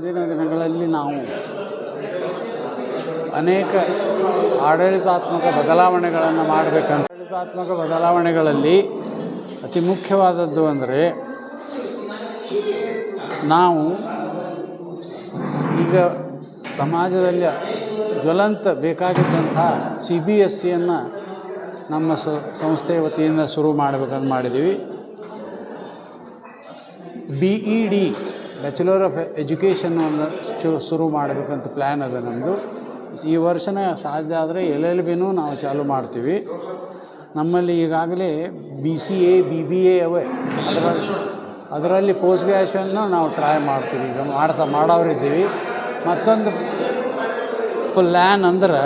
ಮುಂದಿನ ದಿನಗಳಲ್ಲಿ ನಾವು ಅನೇಕ ಆಡಳಿತಾತ್ಮಕ ಬದಲಾವಣೆಗಳನ್ನು ಮಾಡಬೇಕಂತ ಆಡಳಿತಾತ್ಮಕ ಬದಲಾವಣೆಗಳಲ್ಲಿ ಅತಿ ಮುಖ್ಯವಾದದ್ದು ಅಂದರೆ ನಾವು ಈಗ ಸಮಾಜದಲ್ಲಿ ಜ್ವಲಂತ ಬೇಕಾಗಿದ್ದಂಥ ಸಿ ಬಿ ಎಸ್ ಸಿಯನ್ನು ನಮ್ಮ ಸಂಸ್ಥೆಯ ವತಿಯಿಂದ ಶುರು ಮಾಡಬೇಕಂತ ಮಾಡಿದ್ದೀವಿ. B E D bachelor of education ಒಂದು ಶು- ಶುರು ಮಾಡಬೇಕಂತ ಪ್ಲ್ಯಾನ್ ಅದ ನಮ್ಮದು ಈ ವರ್ಷನೇ ಸಾಧ್ಯ ಆದರೆ ಎಲ್ ಎಲ್ ಬಿನೂ ನಾವು ಚಾಲೂ ಮಾಡ್ತೀವಿ. ನಮ್ಮಲ್ಲಿ ಈಗಾಗಲೇ B C A B B A ಅವೆ. ಅದರಲ್ಲಿ ಅದರಲ್ಲಿ ಪೋಸ್ಟ್ ಗ್ರ್ಯಾಜುಯೇಷನ್ನು ನಾವು ಟ್ರೈ ಮಾಡ್ತೀವಿ. ಈಗ ಮಾಡ್ತಾ ಮಾಡೋರಿದ್ದೀವಿ ಮತ್ತೊಂದು ಪ್ಲ್ಯಾನ್ ಅಂದ್ರೆ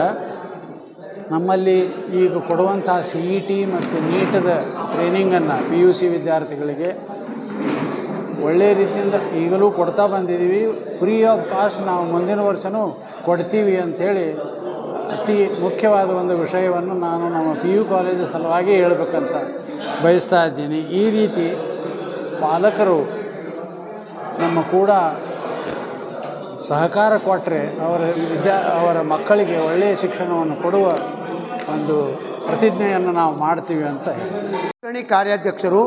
ನಮ್ಮಲ್ಲಿ ಈಗ ಕೊಡುವಂಥ ಸಿ ಇ ಟಿ ಮತ್ತು ನೀಟದ ಟ್ರೈನಿಂಗನ್ನು ಪಿ ಯು ಸಿ ವಿದ್ಯಾರ್ಥಿಗಳಿಗೆ ಒಳ್ಳೆಯ ರೀತಿಯಿಂದ ಈಗಲೂ ಕೊಡ್ತಾ ಬಂದಿದ್ದೀವಿ. ಫ್ರೀ ಆಫ್ ಕಾಸ್ಟ್ ನಾವು ಮುಂದಿನ ವರ್ಷವೂ ಕೊಡ್ತೀವಿ ಅಂಥೇಳಿ ಅತಿ ಮುಖ್ಯವಾದ ಒಂದು ವಿಷಯವನ್ನು ನಾನು ನಮ್ಮ ಪಿ ಯು ಕಾಲೇಜು ಸಲುವಾಗಿ ಹೇಳಬೇಕಂತ ಬಯಸ್ತಾ ಇದ್ದೀನಿ. ಈ ರೀತಿ ಪಾಲಕರು ನಮ್ಮ ಕೂಡ ಸಹಕಾರ ಕೊಟ್ಟರೆ ಅವರ ವಿದ್ಯಾ, ಅವರ ಮಕ್ಕಳಿಗೆ ಒಳ್ಳೆಯ ಶಿಕ್ಷಣವನ್ನು ಕೊಡುವ ಒಂದು ಪ್ರತಿಜ್ಞೆಯನ್ನು ನಾವು ಮಾಡ್ತೀವಿ ಅಂತ ಕುಲಕರ್ಣಿ ಕಾರ್ಯಾಧ್ಯಕ್ಷರು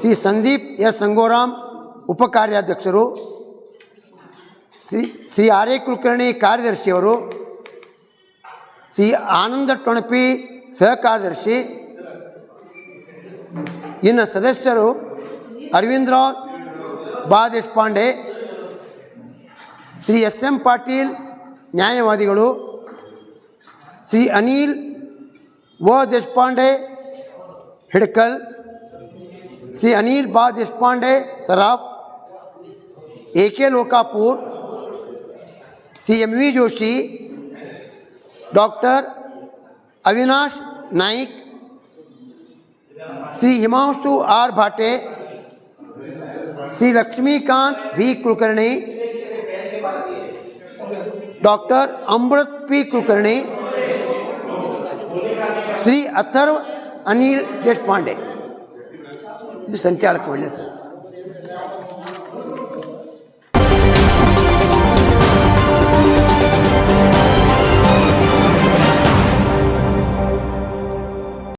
ಶ್ರೀ ಸಂದೀಪ್ ಎಸ್ ಸಂಗೋರಾಮ್ ಉಪ ಕಾರ್ಯಾಧ್ಯಕ್ಷರು ಶ್ರೀ ಶ್ರೀ ಆರ್ ಎ ಕುಲಕರ್ಣಿ ಕಾರ್ಯದರ್ಶಿಯವರು, ಶ್ರೀ ಆನಂದ ಟೊಣಪಿ ಸಹ ಕಾರ್ಯದರ್ಶಿ, ಇನ್ನು ಸದಸ್ಯರು ಅರವಿಂದರಾವ್ ಬಾ ದೇಶಪಾಂಡೆ ಶ್ರೀ ಎಸ್ ಎಂ ಪಾಟೀಲ್ ನ್ಯಾಯವಾದಿಗಳು, ಶ್ರೀ ಅನಿಲ್ ವ ದೇಶಪಾಂಡೆ ಹಿಡ್ಕಲ್ ಶ್ರೀ ಅನಿಲ್ ಬಾ Deshpande Saraf A K Lokapur Shri M V Joshi doctor Avinash Naik Shri Himanshu R Bhate Shri Lakshmikant V Kulkarni doctor Amrit P Kulkarni Shri Atharva Anil Deshpande ಇದು ಸಂಚಾಲಕ ಒಳ್ಳೆಯ ಸರ್.